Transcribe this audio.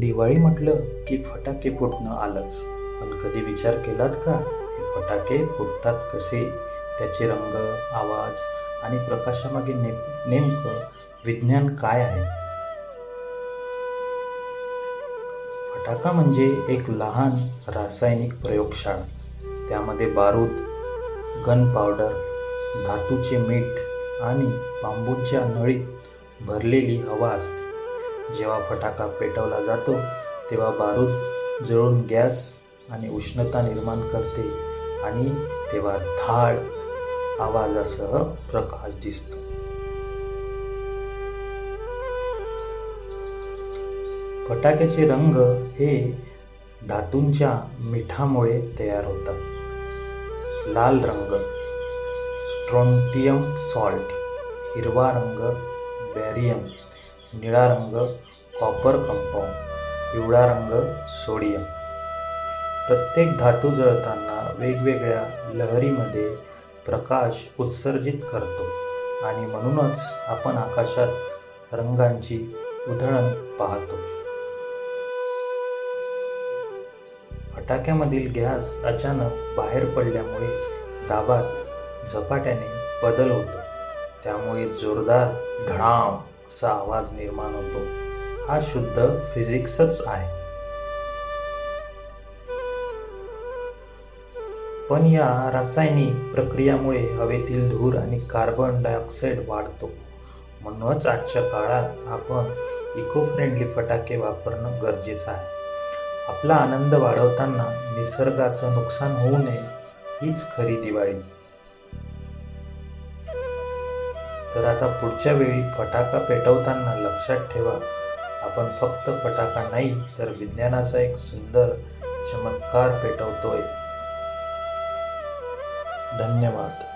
दिवाळी म्हटलं की फटाके फुटणं आलंच. पण कधी विचार केलात का? हे फटाके फुटतात कसे? त्याचे रंग आवाज आणि प्रकाशामागे ने नेमकं विज्ञान काय आहे? फटाका म्हणजे एक लहान रासायनिक प्रयोगशाळा. त्यामध्ये बारूद गन पावडर धातूचे मीठ आणि बांबूच्या नळीत भरलेली हवा असते. जेव्हा फटाका पेटवला जातो तेव्हा बारूद जळून गॅस आणि उष्णता निर्माण करते आणि तेव्हा धाड आवाजासह प्रकाश दिसतो. फटाक्याचे रंग हे धातूंच्या मिठामुळे तयार होतात. लाल रंग स्ट्रॉन्टियम सॉल्ट हिरवा रंग बॅरियम निळा रंग कॉपर कंपाऊंड पिवळा रंग सोडियम प्रत्येक धातू जळताना वेगवेगळ्या लहरीमध्ये प्रकाश उत्सर्जित करतो आणि म्हणूनच आपण आकाशात रंगांची उधळण पाहतो. फटाक्यामधील गॅस अचानक बाहेर पडल्यामुळे दाबात झपाट्याने बदल होतो. त्यामुळे जोरदार धडाम असा आवाज निर्माण होतो. हा शुद्ध फिजिक्सच आहे. पण या रासायनिक प्रक्रियामुळे हवेतील धूर आणि कार्बन डायऑक्साईड वाढतो. म्हणूनच आजच्या काळात आपण इको फ्रेंडली फटाके वापरणं गरजेचं आहे. आपला आनंद वाढवताना निसर्गाचं नुकसान होऊ नये हीच खरी दिवाळी. तर आता पुढच्या वेळी फटाका पेटवताना लक्षात ठेवा. आपण फक्त फटाका नाही तर विज्ञानाचा एक सुंदर चमत्कार पेटवतोय. धन्यवाद.